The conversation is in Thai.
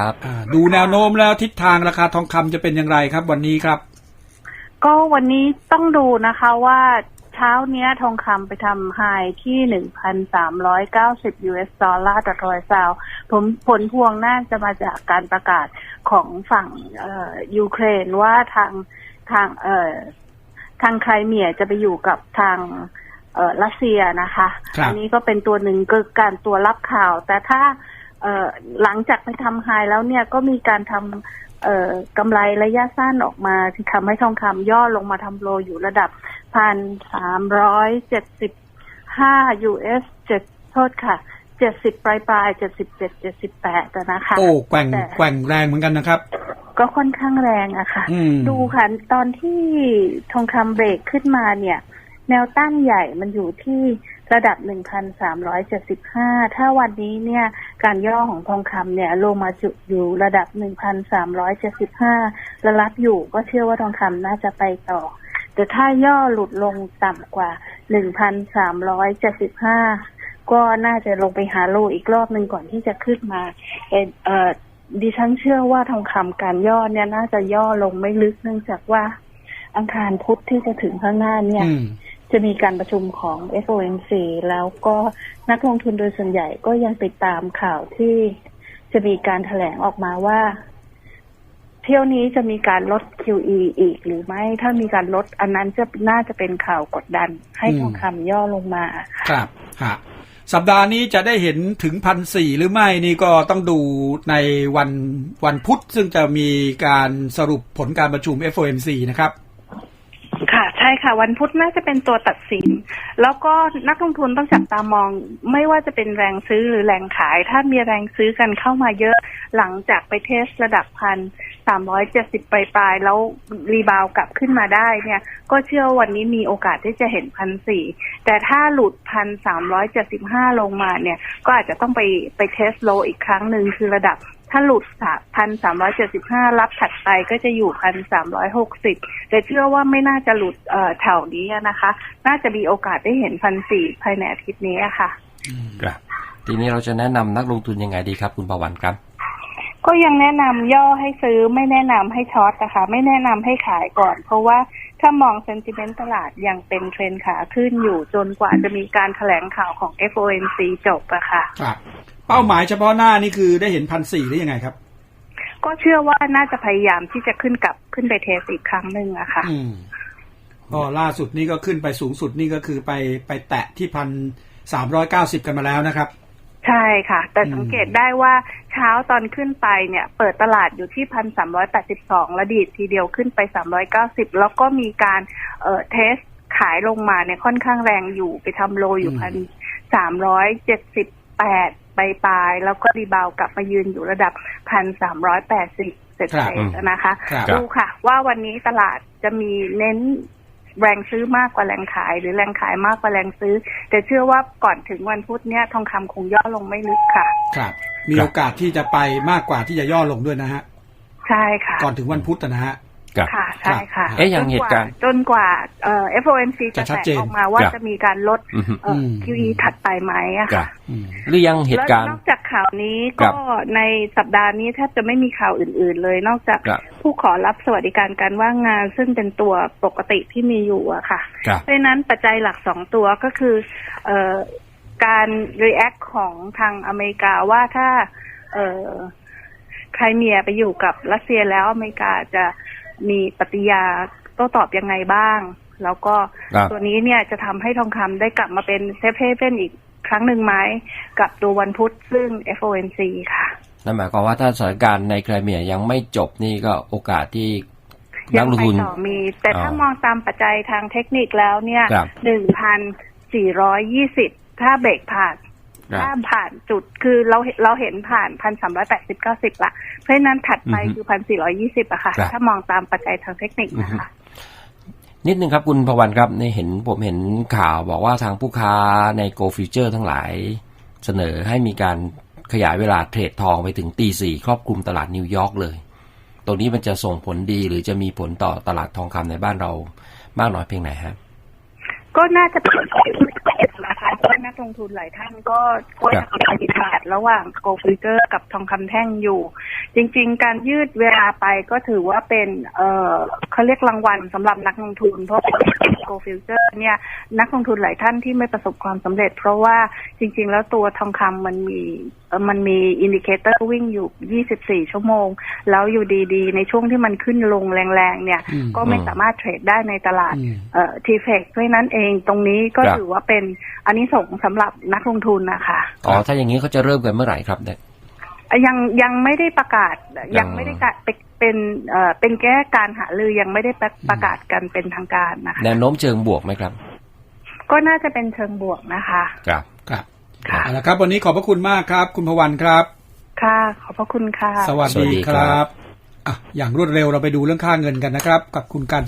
ครับอ่าดูแนวโน้มแล้วทิศทางราคาทองคำจะเป็นอย่างไรครับวันนี้ครับ ก็วันนี้ต้องดูนะคะว่าเช้าเนี้ยทองคำไปทำไฮที่หนึ่งพันสามร้อยเก้าสิบ US ดอลลาร์ต่อทอยซาวผลผลพวงน่าจะมาจากการประกาศของฝั่งเอ่อยูเครนว่าทางทางเอ่อทางไครเมียจะไปอยู่กับทางเอ่อรัสเซียนะคะครับอันี้ก็เป็นตัวหนึ่งคือการตัวรับข่าว แต่ถ้าเอ่อ หลังจากไปทำไฮแล้วเนี่ยก็มีการทำเอ่อกำไรระยะสั้นออกมาที่ทำให้ทองคำย่อลงมาทำโลอยู่ระดับพันสามร้อยเจ็ดสิบห้า US เจ็ดโทษค่ะเจ็ดสิบปลายปลายเจ็ดสิบเจ็ดเจ็ดสิบแปดนะคะโอ้แกว่งแต่แกว่งแรงเหมือนกันนะครับ ก็ค่อนข้างแรงอะค่ะอืมดูค่ะตอนที่ทองคำเบรกขึ้นมาเนี่ย แนวต้านใหญ่มันอยู่ที่ ระดับ 1,375 ถ้าวันนี้เนี่ยการย่อของทองคำเนี่ยลงมาจุดอยู่ระดับ 1,375 ระลับอยู่ก็เชื่อว่าทองคำน่าจะไปต่อ แต่ถ้าย่อหลุดลงต่ำกว่า 1,375 ก็น่าจะลงไปหาโลอีกรอบหนึ่งก่อนที่จะขึ้นมาเอ่อเอดิฉันเชื่อว่าทองคำการย่อเนี่ยน่าจะย่อลงไม่ลึกเนื่องจากว่าอังคารพุธที่จะถึงข้างหน้าเนี่ย จะมีการประชุมของ FOMC แล้วก็นักลงทุนโดยส่วนใหญ่ก็ยังติดตามข่าวที่จะมีการแถลงออกมาว่า เที่ยวนี้จะมีการลด QE อีกหรือไม่ ถ้ามีการลดอันนั้นจะน่าจะเป็นข่าวกดดัน ให้ทองคำย่อลงมาครับฮะสัปดาห์นี้จะได้เห็นถึงพันสี่หรือไม่นี่ก็ต้องดูในวันวันพุธซึ่งจะมีการสรุปผลการประชุม FOMC นะครับ ช่ค่ะ วันพุธน่าจะเป็นตัวตัดสิน แล้วก็นักลงทุนต้องจับตามอง ไม่ว่าจะเป็นแรงซื้อหรือแรงขาย ถ้ามีแรงซื้อกันเข้ามาเยอะหลังจากไปเทสระดับพันสามร้อยเจ็ดสิบปลายๆแล้วรีบาวกลับขึ้นมาได้เนี่ย ก็เชื่อวันนี้มีโอกาสที่จะเห็นพันสี่แต่ถ้าหลุดพันสามร้อยเจ็ดสิบห้าลงมาเนี่ย ก็อาจจะต้องไปไปเทสโลอีกครั้งหนึ่งคือระดับ ถ้าหลุดพันสามร้อยเจ็ดสิบห้ารับถัดไปก็จะอยู่พันสามร้อยหกสิบแต่เชื่อว่าไม่น่าจะหลุดเอ่อแถวนี้นะคะ น่าจะมีโอกาสได้เห็นพันสี่ภายในอาทิตย์นี้อะค่ะครับทีนี้เราจะแนะนำนักลงทุนยังไงดีครับ คุณประวันครับ ก็ยังแนะนำย่อให้ซื้อไม่แนะนำให้ช็อตนะคะ ไม่แนะนำให้ขายก่อน เพราะว่าถ้ามองเซนติเมนต์ตลาดยังเป็นเทรนขาขึ้นอยู่จนกว่าจะมีการแถลงข่าวของ FOMC จบอะค่ะครับ เป้าหมายเฉพาะหน้านี่คือได้เห็นพันสี่หรือยังไงครับ ก็เชื่อว่าน่าจะพยายามที่จะขึ้นกลับขึ้นไปเทสอีกครั้งหนึ่งอะค่ะอืมก็ล่าสุดนี่ก็ขึ้นไปสูงสุดนี่ก็คือไปไปแตะที่พันสามร้อยเก้าสิบกันมาแล้วนะครับ ใช่ค่ะ แต่อืมสังเกตได้ว่าเช้าตอนขึ้นไปเนี่ย เปิดตลาดอยู่ที่พันสามร้อยแปดสิบสองระดีดทีเดียวขึ้นไปสามร้อยเก้าสิบแล้วก็มีการเอ่อเทสขายลงมาเนี่ยค่อนข้างแรงอยู่ไปทำโลอยู่พันสามร้อยเจ็ดสิบแปด ปลายๆแล้วก็รีบาวกลับมายืนอยู่ระดับพันสามร้อยแปดสิบเศษครับๆนะคะ ครับดูค่ะ ว่าวันนี้ตลาดจะมีเน้นแรงซื้อมากกว่าแรงขาย หรือแรงขายมากกว่าแรงซื้อ แต่เชื่อว่าก่อนถึงวันพุธเนี่ยทองคำคงย่อลงไม่ลึกค่ะ ครับ มีโอกาสที่จะไปมากกว่าที่จะย่อลงด้วยนะฮะ ใช่ค่ะ ก่อนถึงวันพุธนะฮะ ครับค่ะใช่ค่ะเอ๊ะอย่างเหตุการณ์จนกว่าเอ่อ FOMC จะจะชัดแถลเจงนออกมาว่าครับจะมีการลดอือฮึเอ่ออม QE ถัดไปไหมอะครัค่ะบอืมหรือยังเหตุการณ์แล้วนอกจากข่าวนี้ครัก็บในสัปดาห์นี้แทบจะไม่มีข่าวอื่น ๆ เลยนอกจากครับผู้ขอรับสวัสดิการการว่างงาน ซึ่งเป็นตัวปกติที่มีอยู่อะค่ะครับเพราะฉะนั้นปัจจัยหลักสองตัวก็คือเอ่อการ react ของทางอเมริกาว่าถ้า เอ่อไครเมียไปอยู่กับรัสเซียแล้วอเมริกาจะ มีปฏิกิริยาโต้ตอบยังไงบ้าง แล้วก็ครับตัวนี้เนี่ยจะทำให้ทองคำได้กลับมาเป็นเซฟเฮเ n อีกครั้งหนึ่งไหมกับตัววันพุธซึ่ง FOMC ค่ะ นั่นหมายความว่าถ้าสถานการณ์ในไครเมียยังไม่จบนี่ก็โอกาสที่นัยักลงไปทุนต่อมี แต่ถ้าอ๋อมองตามปัจจัยทางเทคนิคแล้วเนี่ยครับหนึ่งพันสี่ร้อยยี่สิบถ้าเบรกผ่าน ครับถ้าผ่านจุดคือเราเราเห็นผ่านพันสามร้อยแปดสิบเก้าสิบละเพราะฉะนั้นถัดไปอือฮึคือพันสี่ร้อยี่สิบอะค่ะครับถ้ามองตามปัจจัยทางเทคนิคนะคะนิดนึงครับคุณพวันครับในเห็นผมเห็นข่าวบอกว่าทางผู้ค้าใน Go Future ทั้งหลายเสนอให้มีการขยายเวลาเทรดทองไปถึงตีสี่ครอบคลุมตลาดนิวยอร์กเลย ตรงนี้มันจะส่งผลดีหรือจะมีผลต่อตลาดทองคำในบ้านเรามากน้อยเพียงไหนฮะก็น่าจะเป็นนะ คะนะคะเพราะนักลงทุนหลายท่านก็ก็ยังมีการขาดระหว่างโกลฟิวเจอร์กับทองคำแท่งอยู่ จริง ๆ การยืดเวลาไปก็ถือว่าเป็น เออเขาเรียกรางวัลสำหรับนักลงทุน เพราะโกลฟิวเจอร์เนี่ยนักลงทุนหลายท่านที่ไม่ประสบความสำเร็จ เพราะว่าจริง ๆ แล้วตัวทองคำมันมีเอ่อมันมีอินดิเคเตอร์วิ่งอยู่ 24 ชั่วโมง แล้วอยู่ดีๆ ในช่วงที่มันขึ้นลงแรงๆ เนี่ยอืมก็ไม่สามารถเทรดได้ในตลาดอืมเอ่อทีเฟกเพราะฉะนั้นเองตรงนี้ก็ครับถือว่าเป็นอันนี้ส่งส์สำหรับนักลงทุนนะคะ อ๋อ ถ้าอย่างนี้เขาจะเริ่มกันเมื่อไหร่ครับเนี่ย ยังยังไม่ได้ประกาศยัยังงไม่ได้กะเป็นเป็นเอ่อเป็นแค่การหารือยังไม่ได้ประประกาศกันเป็นทางการนะคะแนวโน้มเชิงบวกไหมครับ ก็น่าจะเป็นเชิงบวกนะคะครับครับค่ะเอาละครับวันนี้ขอบพระคุณมากครับ คุณพวันครับ ค่ะ ขอบพระคุณค่ะ สวัสสวัสดีดีคครัรับบอะอย่างรวดเร็วเราไปดูเรื่องค่าเงินกันนะครับ กับคุณการ